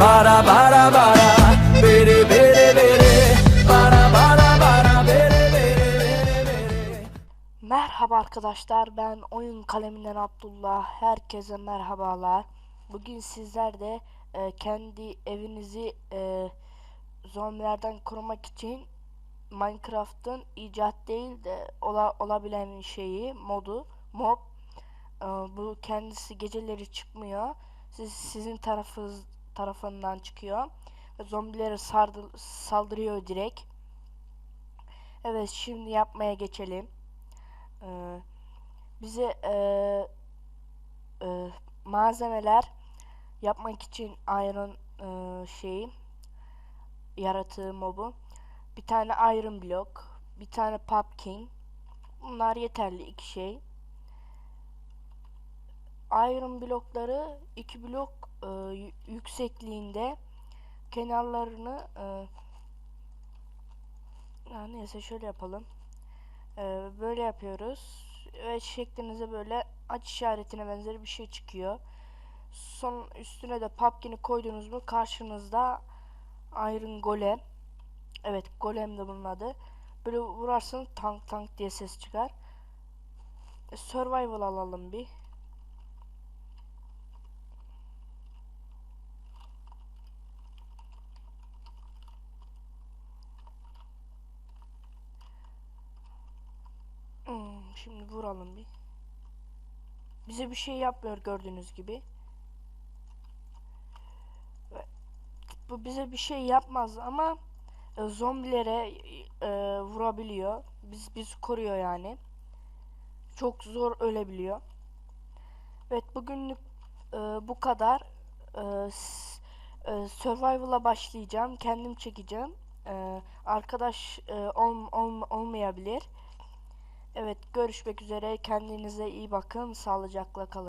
Bara bara bara. Bere bere bere. Bara bara bara. Bere bere bere Merhaba arkadaşlar ben oyun kaleminden Abdullah. Herkese merhabalar. Bugün sizler de e, kendi evinizi e, zombilerden korumak için Minecraft'ın icat değil de ola, olabilen şeyi modu mob E, bu kendisi geceleri çıkmıyor. Siz sizin tarafınız tarafından çıkıyor. Ve zombilere sardı, saldırıyor direkt. Evet şimdi yapmaya geçelim. Ee, bize eee, eee, malzemeler yapmak için iron eee, şeyi yaratığı mobu. Bir tane iron block bir tane pumpkin. Bunlar yeterli iki şey iron blokları iki blok eee, yü- yüksekliğinde kenarlarını eee, ya neyse şöyle yapalım ee, böyle yapıyoruz ve şeklinize böyle aç işaretine benzer bir şey çıkıyor. Son üstüne de pumpkin'i koydunuz mu karşınızda Iron Golem. Evet Golem de bunun adı. Böyle vurarsanız tank tank diye ses çıkar. E, survival alalım bir. Şimdi vuralım bir. Bize bir şey yapmıyor gördüğünüz gibi. Bu bize bir şey yapmaz ama e, zombilere e, vurabiliyor. Biz biz koruyor yani. Çok zor ölebiliyor. Evet bugünlük e, bu kadar. E, e, survival'a başlayacağım. Kendim çekeceğim. E, arkadaş e, ol, ol- olmayabilir. Evet görüşmek üzere. Kendinize iyi bakın. Sağlıcakla kalın.